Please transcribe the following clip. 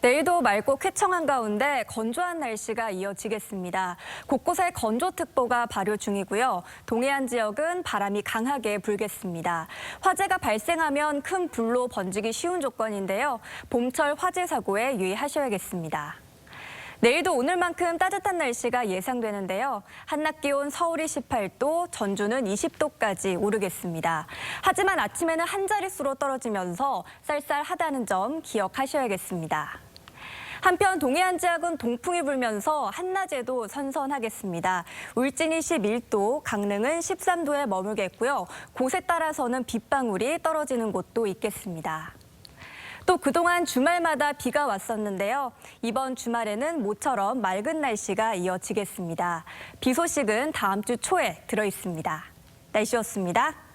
내일도 맑고 쾌청한 가운데 건조한 날씨가 이어지겠습니다. 곳곳에 건조특보가 발효 중이고요. 동해안 지역은 바람이 강하게 불겠습니다. 화재가 발생하면 큰 불로 번지기 쉬운 조건인데요. 봄철 화재 사고에 유의하셔야겠습니다. 내일도 오늘만큼 따뜻한 날씨가 예상되는데요. 한낮 기온 서울이 18도, 전주는 20도까지 오르겠습니다. 하지만 아침에는 한 자릿수로 떨어지면서 쌀쌀하다는 점 기억하셔야겠습니다. 한편 동해안 지역은 동풍이 불면서 한낮에도 선선하겠습니다. 울진이 11도, 강릉은 13도에 머물겠고요. 곳에 따라서는 빗방울이 떨어지는 곳도 있겠습니다. 또 그동안 주말마다 비가 왔었는데요. 이번 주말에는 모처럼 맑은 날씨가 이어지겠습니다. 비 소식은 다음 주 초에 들어 있습니다. 날씨였습니다.